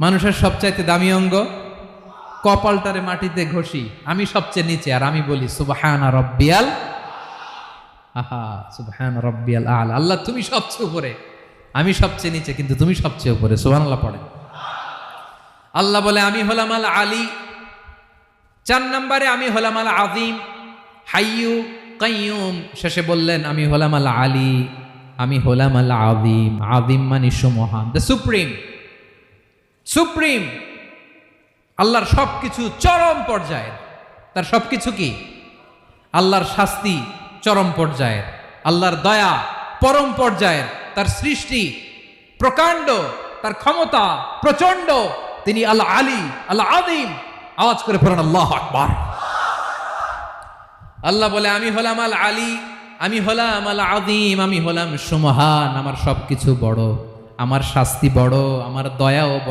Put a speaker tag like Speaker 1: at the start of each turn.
Speaker 1: মানুষের সবচাইতে দামি অঙ্গ? কপালটারে মাটিতে ঘষি। আমি সবচেয়ে নিচে, আর আমি বলি, সুবহানা রব্বিয়াল আহা, সুবহান রব্বিয়াল আল। আল্লাহ, তুমি সবচেয়ে উপরে। আমি সবচেয়ে নিচে, কিন্তু তুমি সবচেয়ে উপরে। সুবহানাল্লাহ পড়ে। আল্লাহ বলে, আমি হলাম আল আলী। চার নম্বরে, আমি হলাম আল আদিম হাইয়ু, কাইয়ুম। শেষে বললেন, আমি হলাম আল আলী। আমি হলাম আল আদিম আদিম মানে সুমহান। The supreme. সুপ্রিম, আল্লাহর সব কিছু চরম পর্যায়ের। তার সব কিছু কি? আল্লাহর শাস্তি চরম পর্যায়ের। আল্লাহর দয়া পরম পর্যায়ের। তার সৃষ্টি প্রকাণ্ড, তার ক্ষমতা প্রচণ্ড। তিনি আল্লাহ আলী আল্লাহ আদিম আওয়াজ করে পড়েন, আল্লাহ আকবার। আল্লাহ বলে, আমি হলাম আল আলী আমি হলাম আল আদিম আমি হলাম সুমহান। আমার সব কিছু বড়, আমার শাস্তি বড়, আমার দয়াও